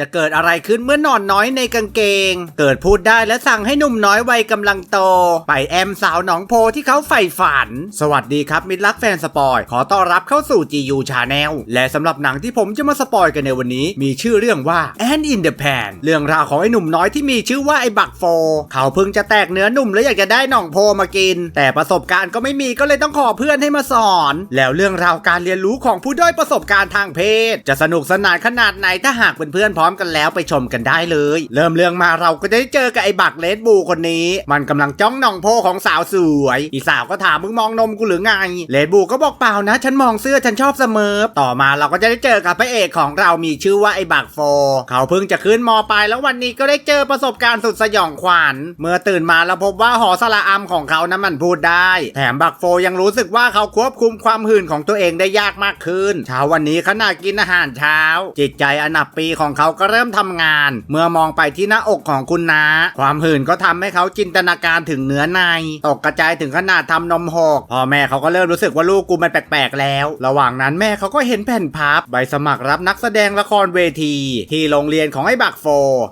จะเกิดอะไรขึ้นเมื่อนอนน้อยในกางเกง เกิดพูดได้และสั่งให้หนุ่มน้อยวัยกำลังโต ไปแอมสาวหนองโพที่เขาใฝ่ฝัน สวัสดีครับมิตรรักแฟนสปอย ขอต้อนรับเข้าสู่ GU Channel และสำหรับหนังที่ผมจะมาสปอยกันในวันนี้ มีชื่อเรื่องว่า And in the Pan เรื่องราวของไอ้หนุ่มน้อยที่มีชื่อว่าไอ้บักโฟ เขาเพิ่งจะแตกเนื้อหนุ่มแล้วอยากจะได้หนองโพมากิน แต่ประสบการณ์ก็ไม่มีก็เลยต้องขอเพื่อนให้มาสอน แล้วเรื่องราวการเรียนรู้ของผู้ด้อยประสบการณ์ทางเพศ จะสนุกสนานขนาดไหนถ้าหากเป็นเพื่อนพร้อมกันแล้วไปชมกันได้เลย เริ่มเรื่องมาเราก็ได้เจอกับไอ้บักเลดบูคนนี้ มันกำลังจ้องหนองโพของสาวสวยอีสาวก็ถามมึงมองนมกูหรือไงเลดบูก็บอกเปล่านะ ฉันมองเสื้อฉันชอบเสมอต่อมาเราก็จะได้เจอกับพระเอกของเรามีชื่อว่าไอ้บักโฟ เขาเพิ่งจะขึ้นมปลายแล้ววันนี้ก็ได้เจอประสบการณ์สุดสยองขวัญเมื่อตื่นมาแล้วพบว่าหอสละอัมของเขานั้นมันพูดได้ แถมบักโฟยังรู้สึกว่าเขาควบคุมความหื่นของตัวเองได้ยากมากขึ้นเช้าวันนี้ขณะกินอาหารเช้า จิตใจอันดับปีของเขาก็เริ่มทำงาน เมื่อมองไปที่หน้าอกของคุณนาความหื่นก็ทำให้เขาจินตนาการถึงเนื้อใน ตกกระจายถึงขนาดทำนมหกพ่อแม่เขาก็เริ่มรู้สึกว่าลูกกูมันแปลกๆแล้ว ระหว่างนั้นแม่เขาก็เห็นแผ่นพับใบสมัครรับนักแสดงละครเวที ที่โรงเรียนของไอ้บักโฟ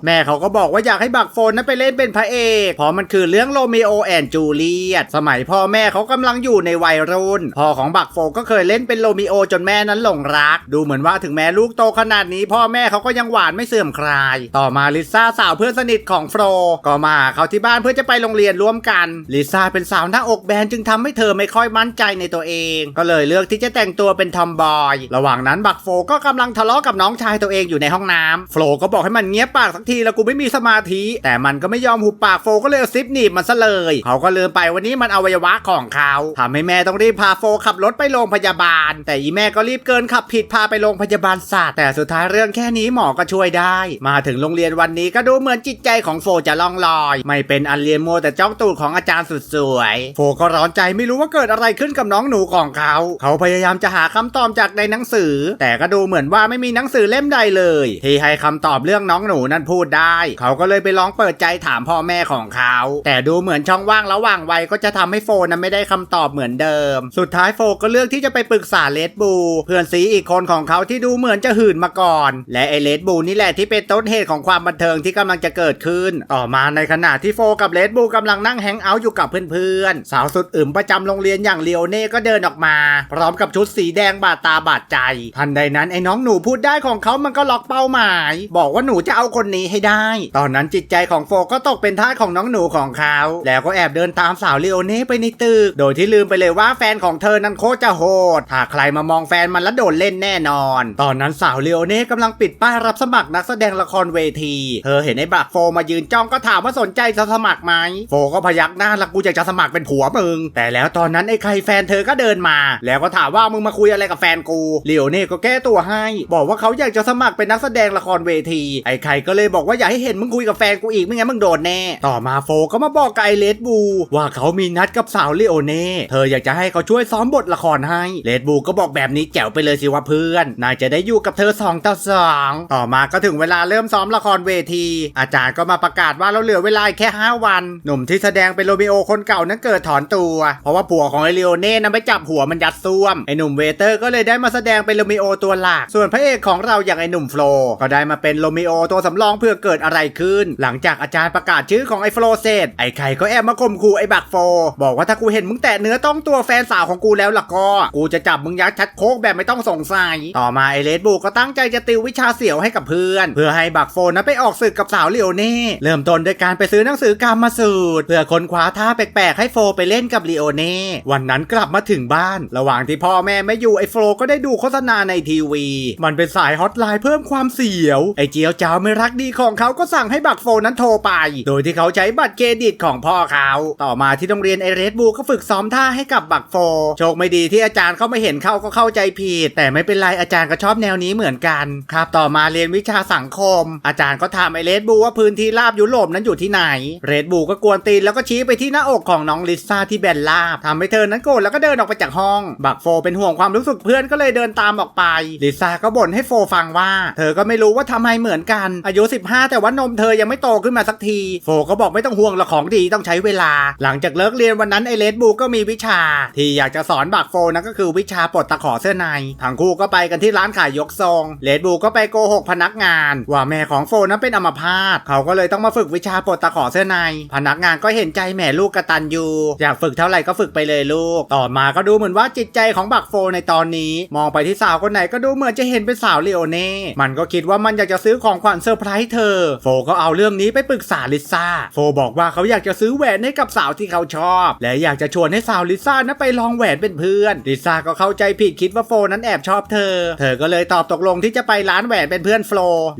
แม่เขาก็บอกว่าอยากให้บักโฟนั้นไปเล่นเป็นพระเอกเพราะมันคือเรื่องโรมิโอแอนจูเลียตสมัยพ่อแม่เขากำลังอยู่ในวัยรุ่นพ่อของบักโฟก็เคยเล่นเป็นโรมิโอจนแม่นั้นหลงรัก ดูเหมือนว่าถึงแม้ลูกโตขนาดนี้ พ่อแม่เขาก็ยังหวานไม่เสื่อมคลาย ต่อมาลิซ่าสาวเพื่อนสนิทของโฟรก็มาเขาที่บ้านเพื่อจะไปโรงเรียนร่วมกันลิซ่าเป็นสาวหน้าอกแบนจึงทำให้เธอไม่ค่อยมั่นใจในตัวเอง ก็เลยเลือกที่จะแต่งตัวเป็นทอมบอยระหว่างนั้นบักโฟก็กำลังทะเลาะกับน้องชายตัวเองอยู่ในห้องน้ำโฟรก็บอกให้มันเงียบปากสักทีแล้วกูไม่มีสมาธิ แต่มันก็ไม่ยอมหุบปากโฟก็เลยซิปหนีบมันซะเลยเขาก็ลืมไปวันนี้มันอวัยวะของเขาทำให้แม่ต้องรีบพาโฟขับรถไปโรงพยาบาล แต่อีแม่ก็รีบเกินขับผิดพาไปโรงพยาบาลสัตว์แต่สุดท้ายเรื่องแค่นี้หมอก็ช่วยได้ มาถึงโรงเรียนวันนี้ก็ดูเหมือนจิตใจของโฟจะล่องลอย ไม่เป็นอันเรียนโมวแต่จ้องตูดของอาจารย์สุดสวย โฟก็ร้อนใจไม่รู้ว่าเกิดอะไรขึ้นกับน้องหนูของเขา เขาพยายามจะหาคำตอบจากในหนังสือ แต่ก็ดูเหมือนว่าไม่มีหนังสือเล่มใดเลย ที่ให้คำตอบเรื่องน้องหนูนั้นพูดได้ เขาก็เลยไปลองเปิดใจถามพ่อแม่ของเขา แต่ดูเหมือนช่องว่างระหว่างวัยก็จะทำให้โฟนั้นไม่ได้คำตอบเหมือนเดิม สุดท้ายโฟก็เลือกที่จะไปปรึกษาเลดบู เพื่อนซีอีกคนของเขาที่ดูเหมือนจะหื่นมาก่อน และไอเลดบูนี่แหละที่เป็นต้นเหตุของความบันเทิงที่กำลังจะเกิดขึ้น ต่อมาในขณะที่โฟกับเลดบูกำลังนั่งแฮงเอาท์อยู่กับเพื่อนๆ สาวสุดอึมประจำโรงเรียนอย่างเลียวเน่ก็เดินออกมา พร้อมกับชุดสีแดงบาดตาบาดใจ ทันใดนั้นไอ้น้องหนูพูดได้ของเขามันก็ล็อกเป้าหมาย บอกว่าหนูจะเอาคนนี้ให้ได้ ตอนนั้นจิตใจของโฟก็ตกเป็นทาสของน้องหนูของเขา แล้วก็แอบเดินตามสาวเลโอเน่ไปในตึก โดยที่ลืมไปเลยว่าแฟนของเธอนั้นโคตรจะโหดถ้าใครมามองแฟนมันแล้วโดนเล่นแน่นอน ตอนนั้นสาวเลโอเน่กำลังปิดป้ายรับสมัครมัครนักแสดงละครเวที เธอเห็นไอ้บักโฟมายืนจ้องก็ถามว่าสนใจจะสมัครไหม โฟก็พยักหน้าละกูอยากจะสมัครเป็นผัวมึง แต่แล้วตอนนั้นไอ้ใครแฟนเธอก็เดินมา แล้วก็ถามว่ามึงมาคุยอะไรกับแฟนกูเลโอเน่ก็แก้ตัวให้ บอกว่าเขาอยากจะสมัครเป็นนักแสดงละครเวที ไอ้ใครก็เลยบอกว่าอย่าให้เห็นมึงคุยกับแฟนกูอีกไม่งั้นมึงโดนแน่ ต่อมาโฟก็มาบอกกับไอเลดบูว่าเขามีนัดกับสาวเลโอเน่ เธออยากจะให้เขาช่วยซ้อมบทละครให้ เลดบูก็บอกแบบนี้แจ๋วไปเลยสิวะเพื่อน นายจะได้อยู่กับเธอสองต่อสองต่อมาก็ถึงเวลาเริ่มซ้อมละครเวที อาจารย์ก็มาประกาศว่าเราเหลือเวลาแค่ 5 วัน หนุ่มที่แสดงเป็นโรมิโอคนเก่านั้นเกิดถอนตัว เพราะว่าผัวของไอเลโอเน่นั้นไปจับหัวมันยัดซ่วมไอหนุ่มเวเตอร์ก็เลยได้มาแสดงเป็นโรมิโอตัวหลักส่วนพระเอกของเราอย่างไอหนุ่มโฟลก็ได้มาเป็นโรมิโอตัวสำรองเพื่อเกิดอะไรขึ้น หลังจากอาจารย์ประกาศชื่อของไอโฟลเสร็จไอไข่ก็แอบมาข่มขู่ไอบักโฟ บอกว่าถ้ากูเห็นมึงแตะเนื้อต้องตัวแฟนสาวของกูแล้วล่ะก็กูจะจับมึงยัดชัดโคกแบบไม่ต้องสงสัย ต่อมาไอเลดบูก็ตั้งใจจะติววิชาเสี่ยวให้กับเพื่อน เพื่อให้บักโฟนั้นไปออกศึกกับสาวเลโอเน่เริ่มต้นด้วยการไปซื้อหนังสือกรรมมาสูตร เพื่อค้นคว้าท่าแปลกๆให้โฟไปเล่นกับเลโอเน่วันนั้นกลับมาถึงบ้าน ระหว่างที่พ่อแม่ไม่อยู่ไอโฟก็ได้ดูโฆษณาในทีวี มันเป็นสายฮอตไลน์เพิ่มความเสี่ยวไอเจียวเจ้าไม่รักดีของเขาก็สั่งให้บักโฟนั้นโทรไป โดยที่เขาใช้บัตรเครดิตของพ่อเขา ต่อมาที่โรงเรียนไอเรดบูก็ฝึกซ้อมท่าให้กับบักโฟโชคไม่ดีที่อาจารย์เขาไม่เห็นเขาก็เข้าใจผิดแต่ไม่เป็นไรอาจารย์ก็ชอบแนวนี้เหมือนกัน ครับต่อมาเรียนวิชาสังคม อาจารย์ก็ถามไอเรดบูว่าพื้นที่ราบยุโรปนั้นอยู่ที่ไหน เรดบูก็กวนตีนแล้วก็ชี้ไปที่หน้าอกของน้องลิซ่าที่แบนราบทำให้เธอนั้นโกรธแล้วก็เดินออกไปจากห้อง บักโฟเป็นห่วงความรู้สึกเพื่อนก็เลยเดินตามออกไป ลิซ่าก็บ่นให้โฟฟังว่า เธอก็ไม่รู้ว่าทำไมเหมือนกัน อายุ 15 แต่ว่านมเธอยังไม่โตขึ้นมาสักที โฟก็บอกไม่ต้องห่วงหรอกของดีต้องใช้เวลา หลังจากเลิกเรียนวันนั้นไอเลดบูก็มีวิชา ที่อยากจะสอนบักโฟนั่นก็คือวิชาปลดตะขอเสื้อในทั้งคู่ก็ไปกันที่ร้านขายยกทรงเลดบูก็ไปโกหกพนักกงาน ว่าแม่ของโฟนั้นเป็นอัมพาตเขาก็เลยต้องมาฝึกวิชาปลดตะขอเสื้อใน พนักงานก็เห็นใจแม่ลูกกระตันยูอยากฝึกเท่าไหร่ก็ฝึกไปเลยลูก ต่อมาก็ดูเหมือนว่าจิตใจของบักโฟในตอนนี้ มองไปที่สาวคนไหนก็ดูเหมือนจะเห็นเป็นสาวเลโอเน่มันก็คิดว่ามันอยากจะซื้อของขวัญเซอร์ไพรส์เธอ โฟก็เอาเรื่องนี้ไปปรึกษาลิซ่า โฟบอกว่าเขาอยากจะซื้อแหวนให้กับสาวที่เขาชอบ และอยากจะชวนให้สาวลิซ่านั้นไปลองแหวนเป็นเพื่อน ลิซ่าก็เข้าใจผิดคิดว่าโฟนั้นแอบชอบเธอ เธอก็เลยตอบตกลงที่จะไปร้านแหวนเป็นเพื่อนโฟ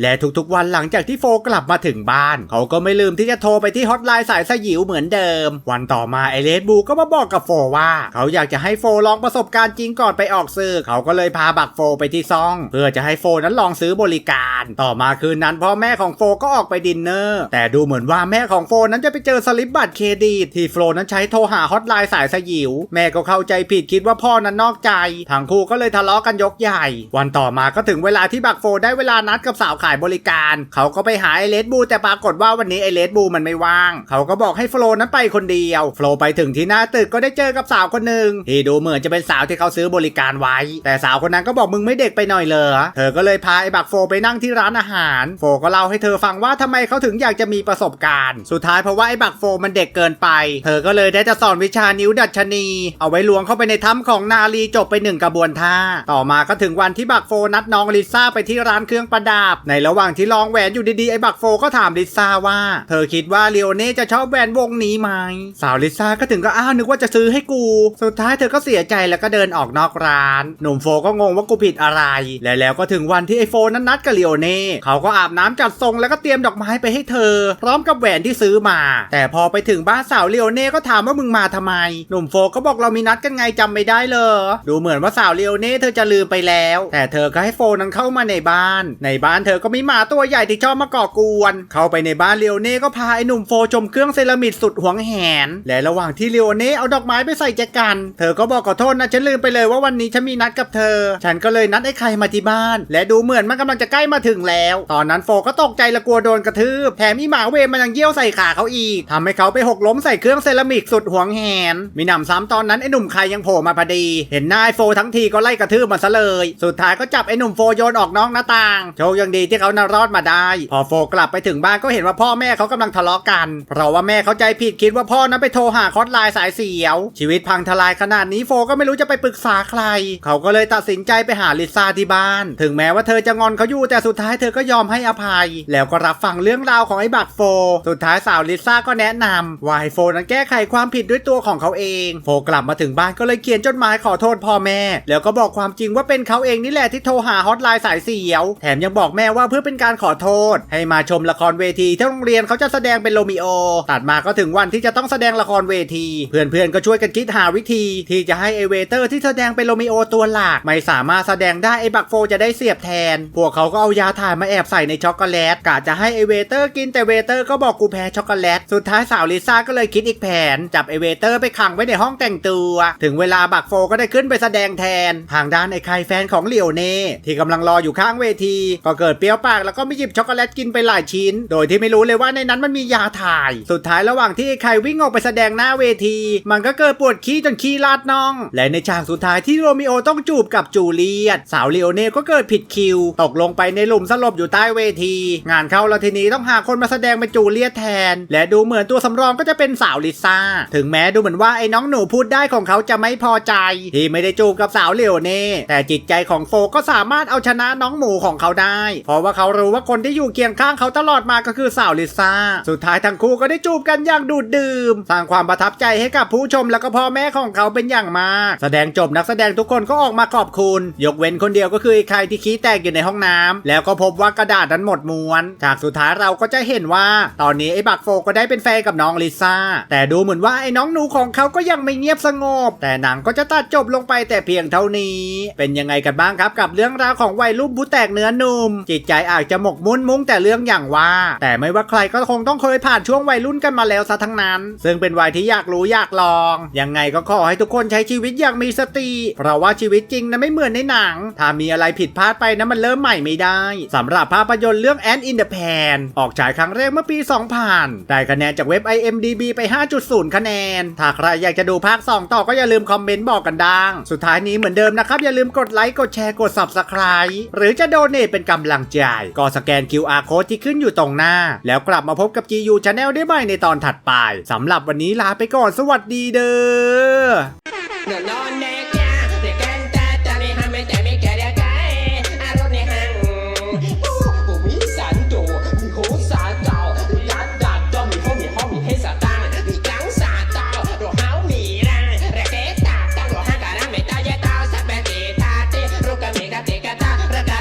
และทุกๆวันหลังจากที่โฟกลับมาถึงบ้าน เขาก็ไม่ลืมที่จะโทรไปที่ฮอตไลน์สายสยิวเหมือนเดิม วันต่อมาไอเลสบูก็มาบอกกับโฟว่า เขาอยากจะให้โฟลองประสบการณ์จริงก่อนไปออกซื้อเขาก็เลยพาบักโฟไปที่ซ่อง เพื่อจะให้โฟนั้นลองซื้อบริการ ต่อมาคืนนั้นพ่อแม่ของโฟก็ออกไปดินเนอร์ แต่ดูเหมือนว่าแม่ของโฟนั้นจะไปเจอสลิปบัตรเครดิตที่โฟนั้นใช้โทรหาฮอตไลน์สายสยิว แม่ก็เข้าใจผิดคิดว่าพ่อนั้นนอกใจทั้งคู่ก็เลยทะเลาะกันยกใหญ่ วันต่อมาก็ถึงเวลาที่บักโฟได้เวลานัดกับสาวขายบริการ เขาก็ไปหาไอเลสบูแต่ปรากฏว่าวันนี้ไอเลสบูมันไม่ว่าง เขาก็บอกให้โฟลนั้นไปคนเดียว โฟลไปถึงที่หน้าตึกก็ได้เจอกับสาวคนหนึ่งที่ดูเหมือนจะเป็นสาวที่เขาซื้อบริการไว้ แต่สาวคนนั้นก็บอกมึงไม่เด็กไปหน่อยเหรอเธอก็เลยพาไอบักโฟไปนั่งที่ร้านอาหาร โฟก็เล่าให้เธอฟังว่าทำไมเขาถึงอยากจะมีประสบการณ์ สุดท้ายเพราะว่าไอบักโฟมันเด็กเกินไป เธอก็เลยได้จะสอนวิชานิ้วดัชนี เอาไว้ล้วงเข้าไปในถ้ำของนาลีจบไปหนึ่งกระบวนท่า ต่อมาก็ถึงวันที่บักโฟนัดน้องลิซ่าไปที่ร้านเครื่องประดับในระหว่างที่ลองแหวนอยู่ดีๆ ไอ้บักโฟก็ถามลิซ่าว่า เธอคิดว่าเลโอเน่จะชอบแหวนวงนี้ไหม สาวลิซ่าก็ถึงก็อ้าวนึกว่าจะซื้อให้กู สุดท้ายเธอก็เสียใจแล้วก็เดินออกนอกร้าน หนุ่มโฟก็งงว่ากูผิดอะไร และแล้วก็ถึงวันที่ไอ้โฟนั้นนัดกับเลโอเน่เขาก็อาบน้ำจัดทรงแล้วก็เตรียมดอกไม้ไปให้เธอ พร้อมกับแหวนที่ซื้อมา แต่พอไปถึงบ้านสาวเลโอเน่ก็ถามว่ามึงมาทำไม หนุ่มโฟก็บอกเรามีนัดกันไงจำไม่ได้เลยดูเหมือนว่าสาวเลโอเน่เธอจะลืมไปแล้ว แต่เธอก็ให้โฟนั้นเข้ามาในบ้านในบ้านเธอก็มีหมาตัวใหญ่ที่ชอบมาก่อกวน เข้าไปในบ้านเลโอเน่ก็พาไอ้หนุ่มโฟชมเครื่องเซรามิกสุดหวงแหน และระหว่างที่เลโอเน่เอาดอกไม้ไปใส่แจกัน เธอก็บอกขอโทษนะฉันลืมไปเลยว่าวันนี้ฉันมีนัดกับเธอ ฉันก็เลยนัดไอ้ใครมาที่บ้าน และดูเหมือนมันกำลังจะใกล้มาถึงแล้ว ตอนนั้นโฟก็ตกใจและกลัวโดนกระทืบแถมอีหมาเวมันยังเยี่ยวใส่ขาเขาอีกทำให้เขาไปหกล้มใส่เครื่องเซรามิกสุดหวงแหน มีหนำซ้ำตอนนั้นไอ้หนุ่มใครยังโผล่มาพอดี เห็นหน้าไอ้โฟทั้งทีก็ไล่กระทืบมันซะเลย สุดท้ายก็จับไอ้หนุ่มโฟโยนออกนอกหน้าต่าง โชคยังดีที่เขานารอดมาได้ พอโฟกลับไปถึงบ้านก็เห็นว่าพ่อแม่เขากำลังทะเลาะกัน เพราะว่าแม่เขาใจผิดคิดว่าพ่อนั้นไปโทรหาคอสไลน์สายเสียว ชีวิตพังทลายขนาดนี้โฟก็ไม่รู้จะไปปรึกษาใคร เขาก็เลยตัดสินใจไปหาลิซ่าที่บ้าน ถึงแม้ว่าเธอจะงอนเขาอยู่แต่สุดท้ายเธอก็ยอมให้อภัย แล้วก็รับฟังเรื่องราวของไอ้บักโฟ สุดท้ายสาวลิซ่าก็แนะนำว่าให้โฟนั้นแก้ไขความผิดด้วยตัวของเขาเอง โฟกลับมาถึงบ้านก็เลยเขียนจดหมายขอโทษพ่อแม่ แล้วก็บอกความจริงว่าเป็นเขาเองนี่แหละที่โทรหาฮอตไลน์สายเสียว แถมยังบอกอกแม่ว่าเพื่อเป็นการขอโทษ ให้มาชมละครเวทีที่โรงเรียนเขาจะแสดงเป็นโรมิโอ ตัดมาก็ถึงวันที่จะต้องแสดงละครเวที เพื่อนๆก็ช่วยกันคิดหาวิธี ที่จะให้ไอเวเตอร์ที่แสดงเป็นโรมิโอตัวหลักไม่สามารถแสดงได้ไอบักโฟจะได้เสียบแทน พวกเขาก็เอายาถ่ายมาแอบใส่ในช็อกโกแลตกะจะให้ไอเวเตอร์กินแต่เวเตอร์ก็บอกกูแพ้ช็อกโกแลต สุดท้ายสาวลิซ่าก็เลยคิดอีกแผน จับไอเวเตอร์ไปขังไว้ในห้องแต่งตัว ถึงเวลาบักโฟก็ได้ขึ้นไปแสดงแทน ทางด้านไอใครแฟนของเหลียวเน่ที่กำลังรออยู่ข้างเวที ก็เกิดเปรี้ยวปากแล้วก็ไม่หยิบช็อกโกแลตกินไปหลายชิ้น โดยที่ไม่รู้เลยว่าในนั้นมันมียาถ่าย สุดท้ายระหว่างที่ไอใครวิ่งออกไปแสดงหน้าเวที มันก็เกิดปวดขี้จนขี้ลาดน่อง และในฉากสุดท้ายที่โรมิโอต้องจูบกับจูเลียตสาวเลโอเน่ก็เกิดผิดคิว ตกลงไปในหลุมสลบอยู่ใต้เวที งานเข้าแล้วทีนี้ต้องหาคนมาแสดงเป็นจูเลียตแทน และดูเหมือนตัวสำรองก็จะเป็นสาวลิซ่าถึงแม้ดูเหมือนว่าไอ้น้องหนูพูดได้ของเขาจะไม่พอใจ ที่ไม่ได้จูบกับสาวเลโอเน่แต่จิตใจของโฟก็สามารถเอาชนะน้องหมูของเขาได้เพราะว่าเขารู้ว่าคนที่อยู่เคียงข้างเขาตลอดมาก็คือสาวลิซ่า สุดท้ายทั้งคู่ก็ได้จูบกันอย่างดูดดื่ม สร้างความประทับใจให้กับผู้ชมแล้วก็พ่อแม่ของเขาเป็นอย่างมาก แสดงจบนักแสดงทุกคนก็ออกมาขอบคุณ ยกเว้นคนเดียวก็คือไอ้ใครที่ขี้แตกอยู่ในห้องน้ำแล้วก็พบว่ากระดาษนั้นหมดม้วน จากสุดท้ายเราก็จะเห็นว่า ตอนนี้ไอ้บักโฟก็ได้เป็นแฟนกับน้องลิซ่า แต่ดูเหมือนว่าไอ้น้องหนูของเขาก็ยังไม่เงียบสงบ แต่หนังก็จะตัดจบลงไปแต่เพียงเท่านี้ เป็นยังไงกันบ้างครับกับเรื่องราวของวัยรุ่นผู้แตกเนื้อนุ่มจิตใจอาจจะหมกมุ่นมุ้งแต่เรื่องอย่างว่า แต่ไม่ว่าใครก็คงต้องเคยผ่านช่วงวัยรุ่นกันมาแล้วซะทั้งนั้น ซึ่งเป็นวัยที่อยากรู้อยากลอง ยังไงก็ขอให้ทุกคนใช้ชีวิตอย่างมีสติ เพราะว่าชีวิตจริงนะไม่เหมือนในหนัง ถ้ามีอะไรผิดพลาดไปนะมันเริ่มใหม่ไม่ได้สำหรับภาพยนตร์เรื่อง Ant in the Pan ออกฉายครั้งแรกเมื่อปี 2000 ได้คะแนนจากเว็บ IMDB ไป 5.0 คะแนน ถ้าใครอยากจะดูภาค 2 ต่อก็อย่าลืมคอมเมนต์บอกกันดัง สุดท้ายนี้เหมือนเดิมนะครับอย่าลืมกดไลค์กดแชร์กด Subscribe หรือจะโดเนทเป็นกำำลังใจ ก็สแกน QR code ที่ขึ้นอยู่ตรงหน้า แล้วกลับมาพบกับ GU Channel ได้ใหม่ในตอนถัดไปสำหรับวันนี้ลาไปก่อนสวัสดีเด้อ